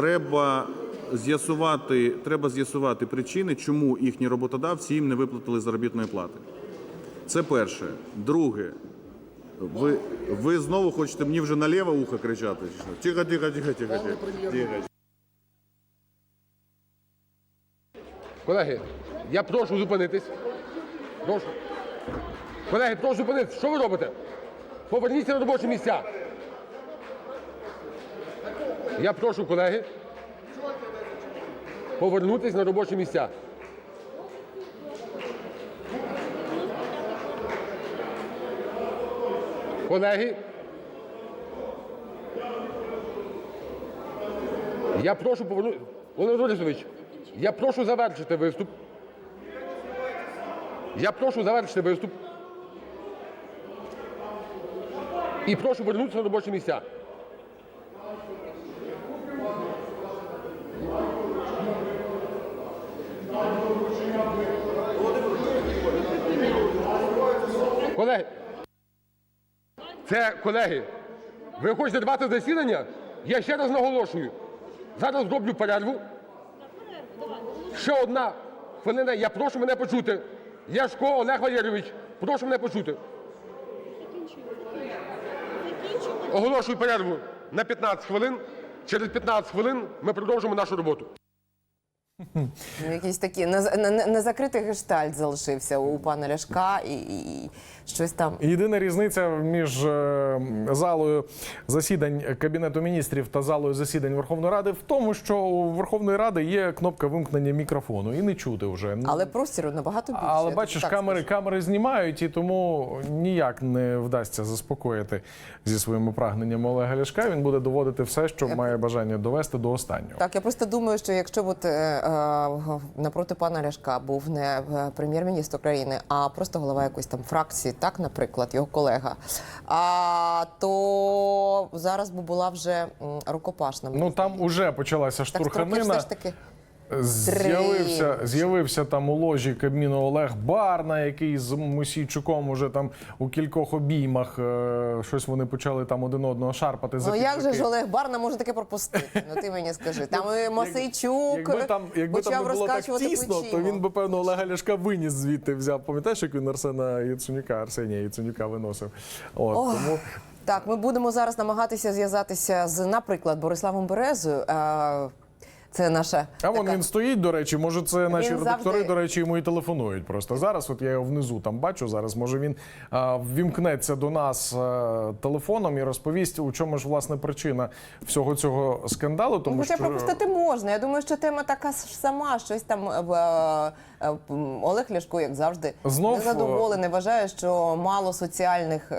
треба з'ясувати, треба з'ясувати причини, чому їхні роботодавці їм не виплатили заробітної плати. Це перше. Друге, ви, ви знову хочете мені вже на ліве ухо кричати? тихо, тихо, тихо, тихо. тихо. Колеги, я прошу зупинитись. Прошу. Колеги, прошу зупинитись. Що ви робите? Поверніться на робочі місця. Я прошу, колеги, повернутись на робочі місця. Колеги, я прошу повернути. Володимир Борисович, я прошу завершити виступ. Я прошу завершити виступ. І прошу повернутися на робочі місця. Колеги, це колеги. Ви хочете рвати засідання? Я ще раз наголошую. Зараз зроблю перерву. Ще одна хвилина. Я прошу мене почути. Ляшко Олег Валерійович, прошу мене почути. Оголошую перерву на 15 хвилин. Через 15 хвилин ми продовжимо нашу роботу. Ну, Якийсь такий нез- не- не- незакритий гештальт залишився у пана Ляшка і щось там. Єдина різниця між е, залою засідань Кабінету міністрів та залою засідань Верховної Ради в тому, що у Верховної Ради є кнопка вимкнення мікрофону і не чути вже. Але простіру набагато більше. Але бачиш, камери, скажу. камери знімають, і тому ніяк не вдасться заспокоїти зі своїми прагненнями Олега Ляшка. Він буде доводити все, що має бажання довести до останнього. Так, я просто думаю, що якщо б е, е, напроти пана Ляшка був не е, прем'єр-міністр України, а просто голова якоїсь там фракції, так, наприклад, його колега, а, то зараз би була вже рукопашна. Ну там уже почалася так штурханина. все ж таки. З'явився, з'явився там у ложі Кабміну Олег Барна, який з Мосійчуком уже там у кількох обіймах е, щось вони почали там один одного шарпати за Ну як же ж Олег Барна може таке пропустити? Ну ти мені скажи. Там і Мосейчук Якби там, якби там почав не було так розкачувати тісно, то він би певно Олега Ляшка виніс звідти. Взяв. Пам'ятаєш, як він Арсена Яценюка, Арсенія Яценюка виносив. От Ох. тому Так, ми будемо зараз намагатися зв'язатися з, наприклад, Бориславом Березою. Е, Це наша а вон така- він стоїть. До речі, може, це наші Він редактори, завжди- до речі, йому і телефонують. Просто зараз. От я його внизу там бачу. Зараз може він а, ввімкнеться до нас а, телефоном і розповість, у чому ж власне причина всього цього скандалу. Тому Ну, Хоча що пропустити можна. Я думаю, що тема така ж сама. Щось там е, е, е, м, Олег Ляшко, як завжди, Знов, незадоволений. Вважає, що мало соціальних